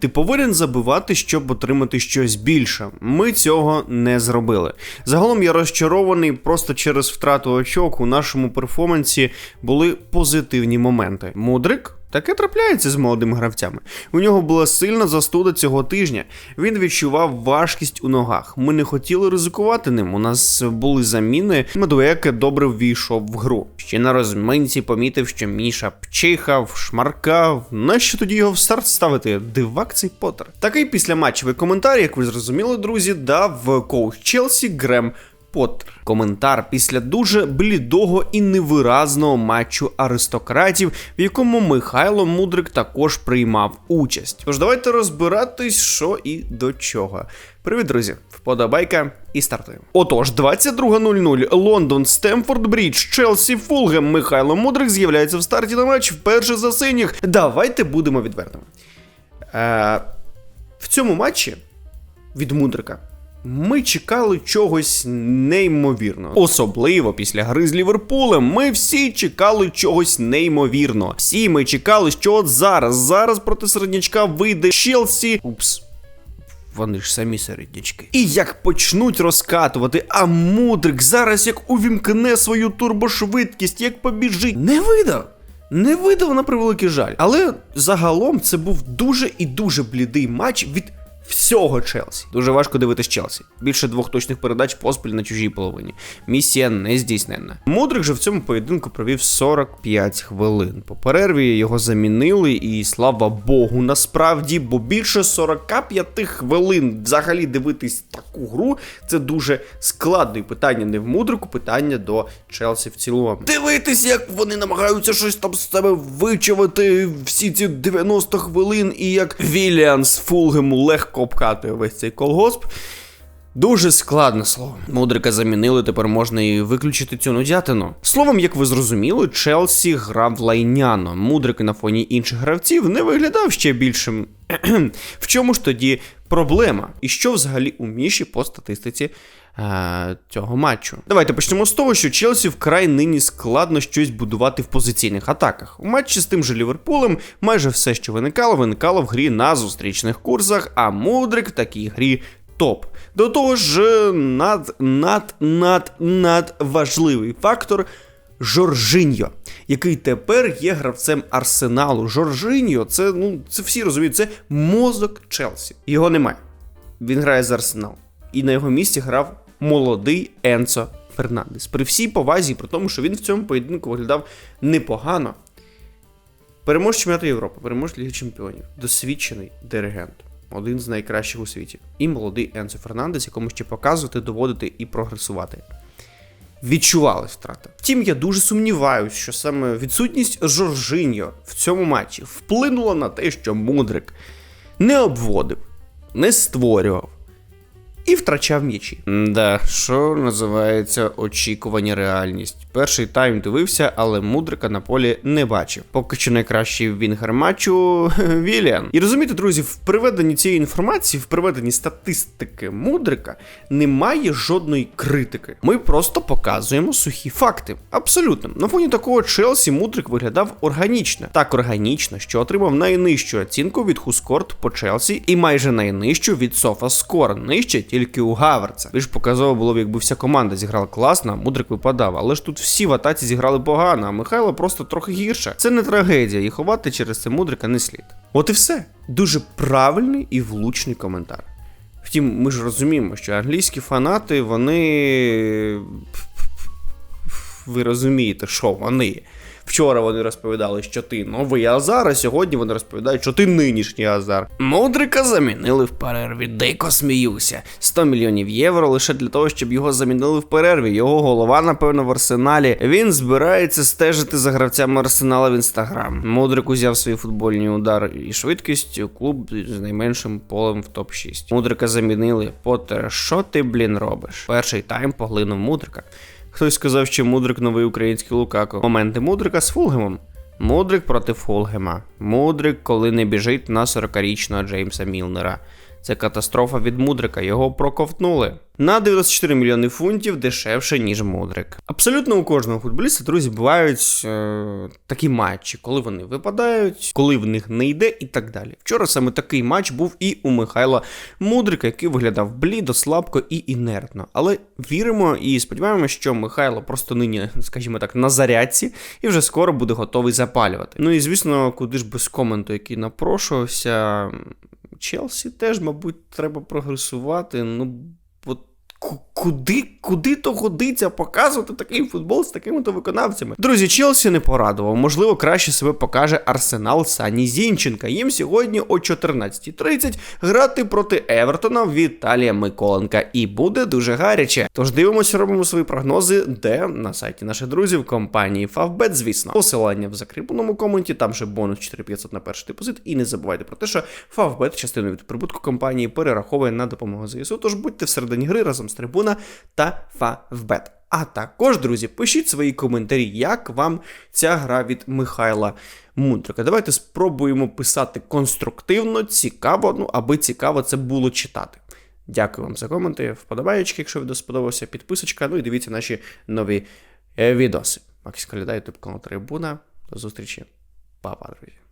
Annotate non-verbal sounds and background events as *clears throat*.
Ти повинен забивати, щоб отримати щось більше. Ми цього не зробили. Загалом я розчарований просто через втрату очок. У нашому перформансі були позитивні моменти. Мудрик. Таке трапляється з молодими гравцями. У нього була сильна застуда цього тижня. Він відчував важкість у ногах. Ми не хотіли ризикувати ним. У нас були заміни. Медуеке добре ввійшов в гру. Ще на розминці помітив, що Міша пчихав, шмаркав. Нащо тоді його в старт ставити? Дивак цей Поттер. Такий післяматчевий коментар, як ви зрозуміли, друзі, дав коуч Челсі Грем Поттер. Коментар після дуже блідого і невиразного матчу аристократів, в якому Михайло Мудрик також приймав участь. Тож давайте розбиратись, що і до чого. Привіт, друзі! Вподобайка і стартуємо. Отож, 22.00 Лондон, Стемфорд Брідж, Челсі, Фулгем. Михайло Мудрик з'являється в старті на матч вперше за синіх. Давайте будемо відвертими. Е, в цьому матчі від Мудрика ми чекали чогось неймовірного. Особливо після гри з Ліверпулем. Ми всі чекали чогось неймовірного. Всі ми чекали, що от зараз, зараз проти середнячка вийде Челсі. Упс. Вони ж самі середнячки. І як почнуть розкатувати, а мудрик зараз як увімкне свою турбошвидкість, як побіжить. Не видав. Не видав на превеликий жаль. Але загалом це був дуже і дуже блідий матч від всього Челсі. Дуже важко дивитись Челсі. Більше двох точних передач поспіль на чужій половині. Місія не здійсненна. Мудрик же в цьому поєдинку провів 45 хвилин. По перерві його замінили, і слава Богу, насправді, бо більше 45 хвилин взагалі дивитись таку гру це дуже складно. І питання не в мудрику, питання до Челсі в цілому. Дивитись, як вони намагаються щось там з себе вичавити всі ці 90 хвилин, і як Віліан з Фулгему легко обкатує весь цей колгосп. Дуже складне слово. Мудрика замінили, тепер можна і виключити цю нудятину. Словом, як ви зрозуміли, Челсі грав лайняно. Мудрик на фоні інших гравців не виглядав ще більшим. *clears throat* в чому ж тоді проблема? І що взагалі у Міші по статистиці е- цього матчу? Давайте почнемо з того, що Челсі вкрай нині складно щось будувати в позиційних атаках. У матчі з тим же Ліверпулем майже все, що виникало, виникало в грі на зустрічних курсах, а Мудрик в такій грі топ. До того ж, над над над над важливий фактор Жоржиньо, який тепер є гравцем арсеналу. Жоржиньо, це ну це всі розуміють, це мозок Челсі. Його немає. Він грає за арсенал. І на його місці грав молодий Енцо Фернандес. При всій повазі, при тому, що він в цьому поєдинку виглядав непогано. Переможець чемпіонату Європи, переможець Ліги Чемпіонів, досвідчений диригент один з найкращих у світі. І молодий Енсо Фернандес, якому ще показувати, доводити і прогресувати. Відчувалась втрата. Втім, я дуже сумніваюся, що саме відсутність Жоржиньо в цьому матчі вплинула на те, що Мудрик не обводив, не створював і втрачав м'ячі. Да, що називається очікування реальність. Перший тайм дивився, але мудрика на полі не бачив. Поки що найкращий вінгер матчу *laughs* Віліан. І розумієте, друзі, в приведенні цієї інформації, в приведенні статистики мудрика немає жодної критики. Ми просто показуємо сухі факти. Абсолютно. На фоні такого Челсі мудрик виглядав органічно. Так органічно, що отримав найнижчу оцінку від Хускорт по Челсі і майже найнижчу від Софа Скор. Нижче тільки у Гаверца. Більш показово було б, якби вся команда зіграла класно, мудрик випадав. Але ж тут всі в атаці зіграли погано, а Михайло просто трохи гірше. Це не трагедія, і ховати через це мудрика не слід. От і все. Дуже правильний і влучний коментар. Втім, ми ж розуміємо, що англійські фанати, вони. Ви розумієте, що вони. Вчора вони розповідали, що ти новий Азар, а сьогодні вони розповідають, що ти нинішній Азар. Мудрика замінили в перерві. Дико сміюся. 100 мільйонів євро лише для того, щоб його замінили в перерві. Його голова, напевно, в арсеналі. Він збирається стежити за гравцями арсенала в інстаграм. Мудрик узяв свої футбольні удар і швидкість. Клуб з найменшим полем в топ 6 Мудрика замінили. Поттер, що ти, блін, робиш? Перший тайм поглинув мудрика. Хтось сказав, що Мудрик новий український Лукако. Моменти Мудрика з Фулгемом. Мудрик проти Фулгема. Мудрик, коли не біжить на 40-річного Джеймса Мілнера. Це катастрофа від Мудрика. Його проковтнули. На 94 мільйони фунтів дешевше, ніж Мудрик. Абсолютно у кожного футболіста, друзі, бувають е, такі матчі, коли вони випадають, коли в них не йде, і так далі. Вчора саме такий матч був і у Михайла Мудрика, який виглядав блідо, слабко і інертно. Але віримо і сподіваємося, що Михайло просто нині, скажімо так, на зарядці і вже скоро буде готовий запалювати. Ну і звісно, куди ж без коменту, який напрошувався. Челсі теж, мабуть, треба прогресувати. Ну, куди, куди то годиться показувати такий футбол з такими то виконавцями? Друзі, Челсі не порадував. Можливо, краще себе покаже Арсенал Сані Зінченка. Їм сьогодні о 14.30 грати проти Евертона Віталія Миколенка. І буде дуже гаряче. Тож дивимося, робимо свої прогнози, де на сайті наших друзів компанії Favbet, звісно. Посилання в закріпленому коменті, там же бонус 4500 на перший депозит. І не забувайте про те, що Favbet частину від прибутку компанії перераховує на допомогу ЗСУ. Тож будьте всередині гри разом з трибуна та Favbet. А також, друзі, пишіть свої коментарі, як вам ця гра від Михайла Мудрика. Давайте спробуємо писати конструктивно, цікаво, ну аби цікаво це було читати. Дякую вам за коменти, вподобаєчки, якщо відео сподобався, підписочка. Ну і дивіться наші нові е, відоси. Макс Коляда, ютуб канал Трибуна. До зустрічі. Па-па, друзі.